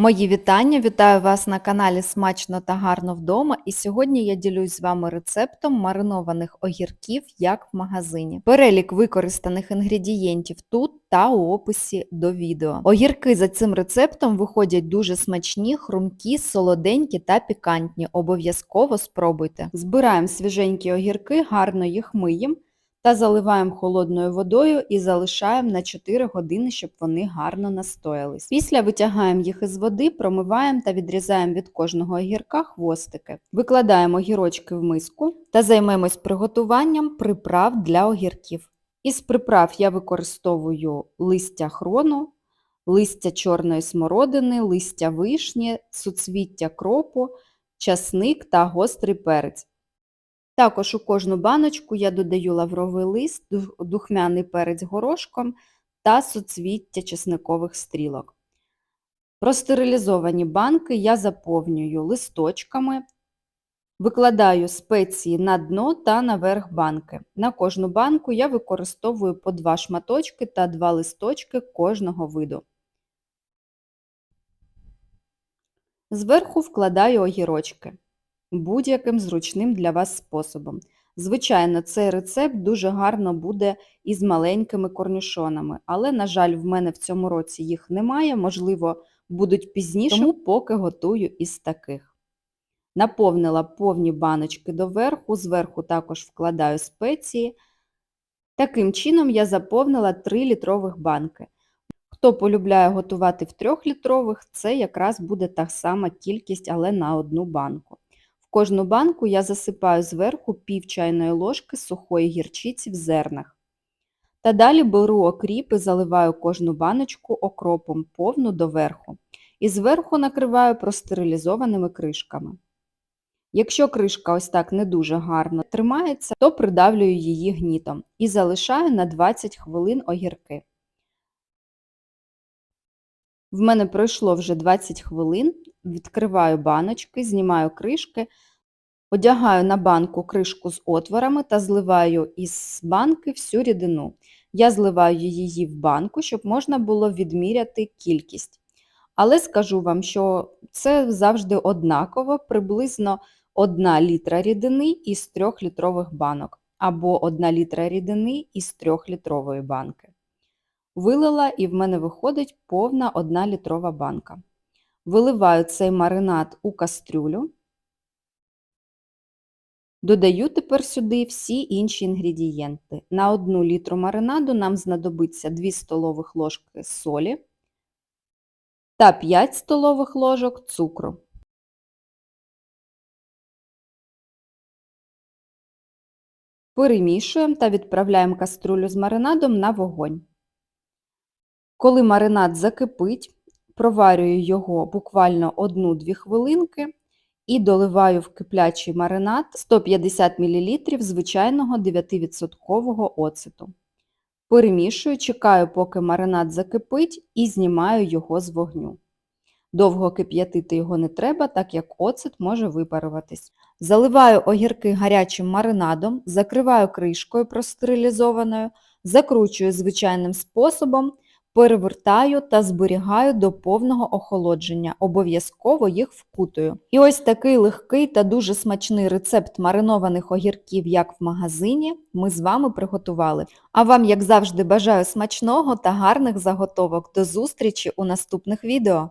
Мої вітання! Вітаю вас на каналі Смачно та гарно вдома. І сьогодні я ділюсь з вами рецептом маринованих огірків, як в магазині. Перелік використаних інгредієнтів тут та у описі до відео. Огірки за цим рецептом виходять дуже смачні, хрумкі, солоденькі та пікантні. Обов'язково спробуйте. Збираємо свіженькі огірки, гарно їх миємо та заливаємо холодною водою і залишаємо на 4 години, щоб вони гарно настоялись. Після витягаємо їх із води, промиваємо та відрізаємо від кожного огірка хвостики. Викладаємо огірочки в миску та займемось приготуванням приправ для огірків. Із приправ я використовую листя хрону, листя чорної смородини, листя вишні, суцвіття кропу, часник та гострий перець. Також у кожну баночку я додаю лавровий лист, духмяний перець горошком та суцвіття чесникових стрілок. Простерилізовані банки я заповнюю листочками, викладаю спеції на дно та наверх банки. На кожну банку я використовую по два шматочки та два листочки кожного виду. Зверху вкладаю огірочки будь-яким зручним для вас способом. Звичайно, цей рецепт дуже гарно буде із маленькими корнішонами, але, на жаль, в мене в цьому році їх немає, можливо, будуть пізніше, тому поки готую із таких. Наповнила повні баночки доверху, зверху також вкладаю спеції. Таким чином я заповнила 3 літрових банки. Хто полюбляє готувати в 3-літрових, це якраз буде та сама кількість, але на одну банку кожну банку я засипаю зверху пів чайної ложки сухої гірчиці в зернах. Та далі беру окріп і заливаю кожну баночку окропом повну доверху. І зверху накриваю простерилізованими кришками. Якщо кришка ось так не дуже гарно тримається, то придавлюю її гнітом і залишаю на 20 хвилин огірки. В мене пройшло вже 20 хвилин, відкриваю баночки, знімаю кришки, одягаю на банку кришку з отворами та зливаю із банки всю рідину. Я зливаю її в банку, щоб можна було відміряти кількість. Але скажу вам, що це завжди однаково, приблизно 1 літра рідини із 3 літрових банок, або 1 літра рідини із 3 літрової банки. Вилила і в мене виходить повна 1 літрова банка. Виливаю цей маринад у кастрюлю. Додаю тепер сюди всі інші інгредієнти. На 1 літру маринаду нам знадобиться 2 столових ложки солі та 5 столових ложок цукру. Перемішуємо та відправляємо каструлю з маринадом на вогонь. Коли маринад закипить, проварюю його буквально 1-2 хвилинки і доливаю в киплячий маринад 150 мл звичайного 9% оцету. Перемішую, чекаю, поки маринад закипить, і знімаю його з вогню. Довго кип'ятити його не треба, так як оцет може випаруватись. Заливаю огірки гарячим маринадом, закриваю кришкою простерилізованою, закручую звичайним способом перевертаю та зберігаю до повного охолодження, обов'язково їх вкутую. І ось такий легкий та дуже смачний рецепт маринованих огірків, як в магазині, ми з вами приготували. А вам, як завжди, бажаю смачного та гарних заготовок. До зустрічі у наступних відео!